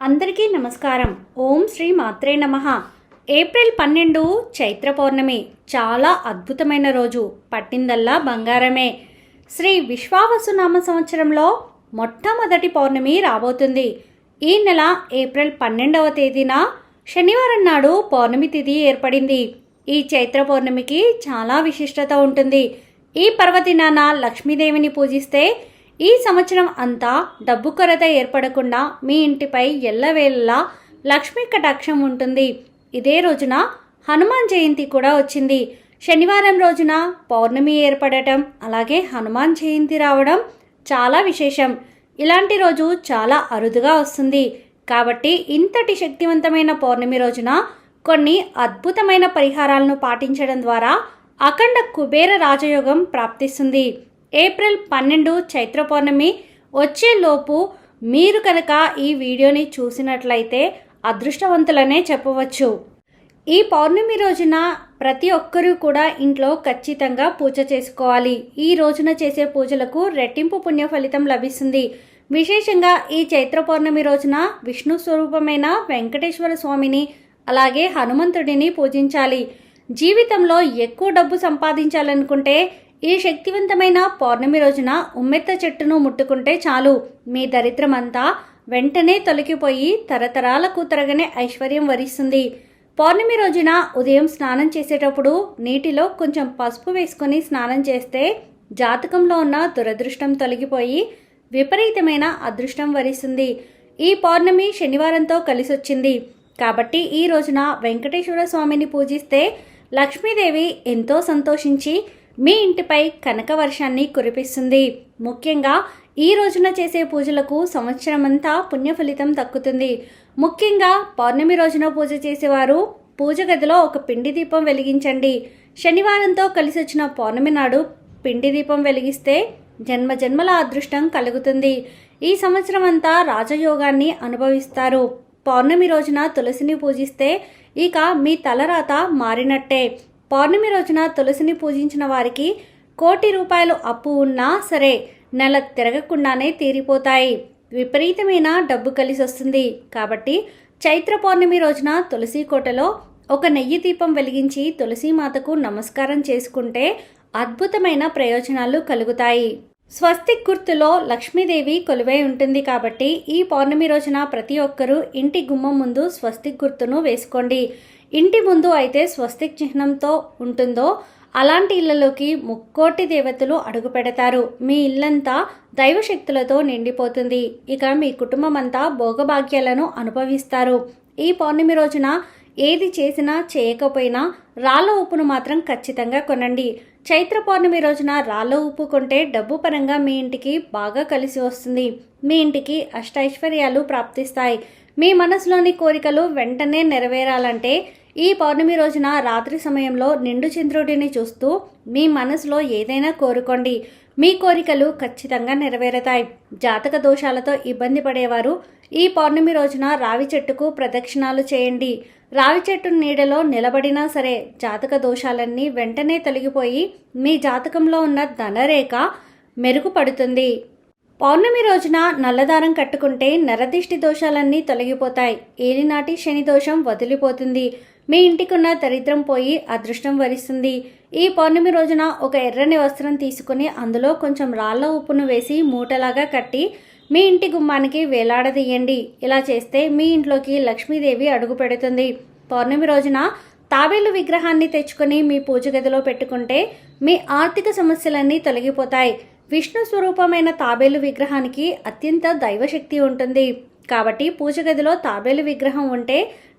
అందరికీ నమస్కారం. ఓం శ్రీ మాత్రే నమ. ఏప్రిల్ పన్నెండు చైత్ర పౌర్ణమి. చాలా అద్భుతమైన రోజు. పట్టిందల్లా బంగారమే. శ్రీ విశ్వావసునామ సంవత్సరంలో మొట్టమొదటి పౌర్ణమి రాబోతుంది. ఈ నెల ఏప్రిల్ పన్నెండవ తేదీన శనివారం నాడు పౌర్ణమి తిథి ఏర్పడింది. ఈ చైత్ర పౌర్ణమికి చాలా విశిష్టత ఉంటుంది. ఈ పర్వదినాన లక్ష్మీదేవిని పూజిస్తే ఈ సంవత్సరం అంతా డబ్బు కొరత ఏర్పడకుండా మీ ఇంటిపై ఎల్లవేళలా లక్ష్మీ కటాక్షం ఉంటుంది. ఇదే రోజున హనుమాన్ జయంతి కూడా వచ్చింది. శనివారం రోజున పౌర్ణమి ఏర్పడటం అలాగే హనుమాన్ జయంతి రావడం చాలా విశేషం. ఇలాంటి రోజు చాలా అరుదుగా వస్తుంది. కాబట్టి ఇంతటి శక్తివంతమైన పౌర్ణమి రోజున కొన్ని అద్భుతమైన పరిహారాలను పాటించడం ద్వారా అఖండ కుబేర రాజయోగం ప్రాప్తిస్తుంది. ఏప్రిల్ పన్నెండు చైత్ర పౌర్ణమి వచ్చేలోపు మీరు కనుక ఈ వీడియోని చూసినట్లయితే అదృష్టవంతులనే చెప్పవచ్చు. ఈ పౌర్ణమి రోజున ప్రతి ఒక్కరూ కూడా ఇంట్లో ఖచ్చితంగా పూజ చేసుకోవాలి. ఈ రోజున చేసే పూజలకు రెట్టింపు పుణ్య ఫలితం లభిస్తుంది. విశేషంగా ఈ చైత్ర పౌర్ణమి రోజున విష్ణు స్వరూపమైన వెంకటేశ్వర స్వామిని అలాగే హనుమంతుడిని పూజించాలి. జీవితంలో ఎక్కువ డబ్బు సంపాదించాలనుకుంటే ఈ శక్తివంతమైన పౌర్ణమి రోజున ఉమ్మెత్త చెట్టును ముట్టుకుంటే చాలు. మీ దరిద్రమంతా వెంటనే తొలగిపోయి తరతరాలకు తరగనే ఐశ్వర్యం వరిస్తుంది. పౌర్ణమి రోజున ఉదయం స్నానం చేసేటప్పుడు నీటిలో కొంచెం పసుపు వేసుకొని స్నానం చేస్తే జాతకంలో ఉన్న దురదృష్టం తొలగిపోయి విపరీతమైన అదృష్టం వరిస్తుంది. ఈ పౌర్ణమి శనివారంతో కలిసొచ్చింది. కాబట్టి ఈ రోజున వెంకటేశ్వర స్వామిని పూజిస్తే లక్ష్మీదేవి ఎంతో సంతోషించి మీ ఇంటిపై కనక వర్షాన్ని కురిపిస్తుంది. ముఖ్యంగా ఈ రోజున చేసే పూజలకు సంవత్సరమంతా పుణ్య ఫలితం దక్కుతుంది. ముఖ్యంగా పౌర్ణమి రోజున పూజ చేసేవారు పూజ గదిలో ఒక పిండి దీపం వెలిగించండి. శనివారంతో కలిసి వచ్చిన పౌర్ణమి నాడు పిండి దీపం వెలిగిస్తే జన్మ జన్మల అదృష్టం కలుగుతుంది. ఈ సంవత్సరం అంతా రాజయోగాన్ని అనుభవిస్తారు. పౌర్ణమి రోజున తులసిని పూజిస్తే ఇక మీ తలరాత మారినట్టే. పౌర్ణమి రోజున తులసిని పూజించిన వారికి కోటి రూపాయలు అప్పు ఉన్నా సరే నెల తిరగకుండానే తీరిపోతాయి. విపరీతమైన డబ్బు కలిసి వస్తుంది. కాబట్టి చైత్ర పౌర్ణమి రోజున తులసి కోటలో ఒక నెయ్యి దీపం వెలిగించి తులసీమాతకు నమస్కారం చేసుకుంటే అద్భుతమైన ప్రయోజనాలు కలుగుతాయి. స్వస్తిక్ గుర్తులో లక్ష్మీదేవి కొలువై ఉంటుంది కాబట్టి ఈ పౌర్ణమి రోజున ప్రతి ఒక్కరూ ఇంటి గుమ్మం ముందు స్వస్తిక్ గుర్తును వేసుకోండి. ఇంటి ముందు అయితే స్వస్తిక్ చిహ్నంతో ఉంటుందో అలాంటి ఇళ్ళలోకి ముక్కోటి దేవతలు అడుగు పెడతారు. మీ ఇల్లంతా దైవశక్తులతో నిండిపోతుంది. ఇక మీ కుటుంబం అంతా భోగభాగ్యాలను అనుభవిస్తారు. ఈ పౌర్ణమి రోజున ఏది చేసినా చేయకపోయినా రాళ్ళ ఉప్పును మాత్రం ఖచ్చితంగా కొనండి. చైత్ర పౌర్ణమి రోజున రాళ్ళ ఉప్పు కొంటే డబ్బు పరంగా మీ ఇంటికి బాగా కలిసి వస్తుంది. మీ ఇంటికి అష్టైశ్వర్యాలు ప్రాప్తిస్తాయి. మీ మనసులోని కోరికలు వెంటనే నెరవేరాలంటే ఈ పౌర్ణమి రోజున రాత్రి సమయంలో నిండు చంద్రుడిని చూస్తూ మీ మనసులో ఏదైనా కోరుకోండి. మీ కోరికలు ఖచ్చితంగా నెరవేరుతాయి. జాతక దోషాలతో ఇబ్బంది పడేవారు ఈ పౌర్ణమి రోజున రావి చెట్టుకు ప్రదక్షిణాలు చేయండి. రావి చెట్టు నీడలో నిలబడినా సరే జాతక దోషాలన్నీ వెంటనే తొలగిపోయి మీ జాతకంలో ఉన్న ధనరేఖ మెరుగుపడుతుంది. పౌర్ణమి రోజున నల్లదారం కట్టుకుంటే నరదిష్టి దోషాలన్నీ తొలగిపోతాయి. ఏలినాటి శని దోషం వదిలిపోతుంది. మీ ఇంటికున్న దరిద్రం పోయి అదృష్టం వరిస్తుంది. ఈ పౌర్ణమి రోజున ఒక ఎర్రని వస్త్రం తీసుకుని అందులో కొంచెం రాళ్ళ ఉప్పును వేసి మూటలాగా కట్టి మీ ఇంటి గుమ్మానికి వేలాడదీయండి. ఇలా చేస్తే మీ ఇంట్లోకి లక్ష్మీదేవి అడుగు పెడుతుంది. పౌర్ణమి రోజున తాబేలు విగ్రహాన్ని తెచ్చుకొని మీ పూజ గదిలో పెట్టుకుంటే మీ ఆర్థిక సమస్యలన్నీ తొలగిపోతాయి. విష్ణు స్వరూపమైన తాబేలు విగ్రహానికి అత్యంత దైవశక్తి ఉంటుంది. కాబట్టి పూజ గదిలో తాబేలు విగ్రహం ఉంటే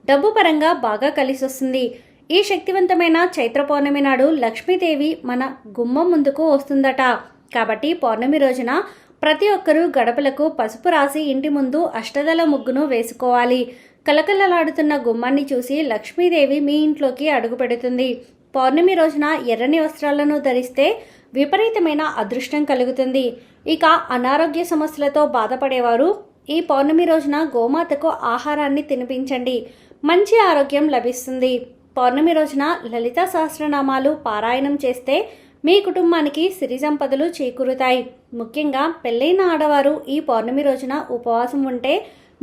డబ్బు పరంగా బాగా కలిసి వస్తుంది. ఈ శక్తివంతమైన చైత్ర పౌర్ణమి నాడు లక్ష్మీదేవి మన గుమ్మం ముందుకు వస్తుందట. కాబట్టి పౌర్ణమి రోజున ప్రతి ఒక్కరూ గడపలకు పసుపు రాసి ఇంటి ముందు అష్టదల ముగ్గును వేసుకోవాలి. కలకలలాడుతున్న గుమ్మాన్ని చూసి లక్ష్మీదేవి మీ ఇంట్లోకి అడుగుపెడుతుంది పౌర్ణమి రోజున ఎర్రని వస్త్రాలను ధరిస్తే విపరీతమైన అదృష్టం కలుగుతుంది. ఇక అనారోగ్య సమస్యలతో బాధపడేవారు ఈ పౌర్ణమి రోజున గోమాతకు ఆహారాన్ని తినిపించండి. మంచి ఆరోగ్యం లభిస్తుంది. పౌర్ణమి రోజున లలిత సహస్రనామాలు పారాయణం చేస్తే మీ కుటుంబానికి సిరి సంపదలు చేకూరుతాయి. ముఖ్యంగా పెళ్ళైన ఆడవారు ఈ పౌర్ణమి రోజున ఉపవాసం ఉంటే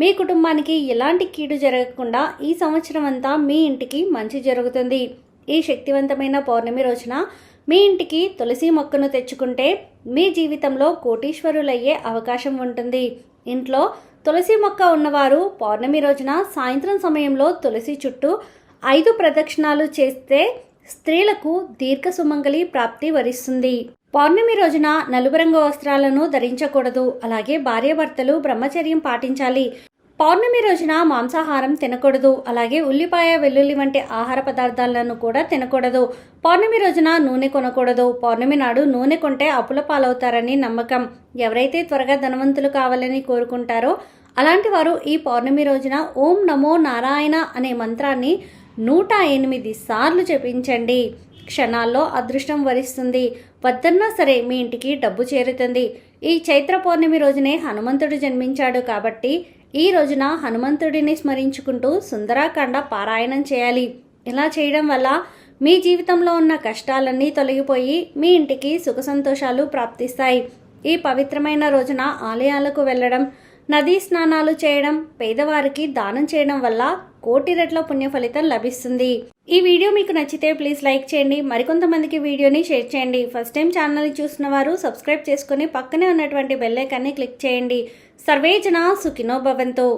మీ కుటుంబానికి ఎలాంటి కీడు జరగకుండా ఈ సంవత్సరం అంతా మీ ఇంటికి మంచి జరుగుతుంది. ఈ శక్తివంతమైన పౌర్ణమి రోజున మీ ఇంటికి తులసి మొక్కను తెచ్చుకుంటే మీ జీవితంలో కోటీశ్వరులయ్యే అవకాశం ఉంటుంది. ఇంట్లో తులసి మొక్క ఉన్నవారు పౌర్ణమి రోజున సాయంత్రం సమయంలో తులసి చుట్టూ ఐదు ప్రదక్షిణాలు చేస్తే స్త్రీలకు దీర్ఘ సుమంగళి ప్రాప్తి వరిస్తుంది. పౌర్ణమి రోజున నలుపు రంగు వస్త్రాలను ధరించకూడదు. అలాగే భార్యాభర్తలు బ్రహ్మచర్యం పాటించాలి. పౌర్ణమి రోజున మాంసాహారం తినకూడదు అలాగే ఉల్లిపాయ వెల్లుల్లి వంటి ఆహార పదార్థాలను కూడా తినకూడదు. పౌర్ణమి రోజున నూనె కొనకూడదు. పౌర్ణమి నాడు నూనె కొంటే అప్పుల పాలవుతారని నమ్మకం. ఎవరైతే త్వరగా ధనవంతులు కావాలని కోరుకుంటారో అలాంటి వారు ఈ పౌర్ణమి రోజున ఓం నమో నారాయణ అనే మంత్రాన్ని నూట ఎనిమిది సార్లు జపించండి. క్షణాల్లో అదృష్టం వరిస్తుంది. వద్దన్నా సరే మీ ఇంటికి డబ్బు చేరుతుంది. ఈ చైత్ర పౌర్ణమి రోజునే హనుమంతుడు జన్మించాడు కాబట్టి ఈ రోజున హనుమంతుడిని స్మరించుకుంటూ సుందరాకాండ పారాయణం చేయాలి. ఇలా చేయడం వల్ల మీ జీవితంలో ఉన్న కష్టాలన్నీ తొలగిపోయి మీ ఇంటికి సుఖ సంతోషాలు ప్రాప్తిస్తాయి. ఈ పవిత్రమైన రోజున ఆలయాలకు వెళ్ళడం నదీ స్నానాలు చేయడం పేదవారికి దానం చేయడం వల్ల కోటి రెట్ల పుణ్య ఫలితం లభిస్తుంది. ఈ వీడియో మీకు నచ్చితే ప్లీజ్ లైక్ చేయండి. మరికొంతమందికి వీడియోని షేర్ చేయండి. ఫస్ట్ టైం ఛానల్ని చూసిన వారు సబ్స్క్రైబ్ చేసుకుని పక్కనే ఉన్నటువంటి బెల్లైకాన్ని క్లిక్ చేయండి. సర్వేజన సుఖినోభవంతో సుఖినో భవంతో.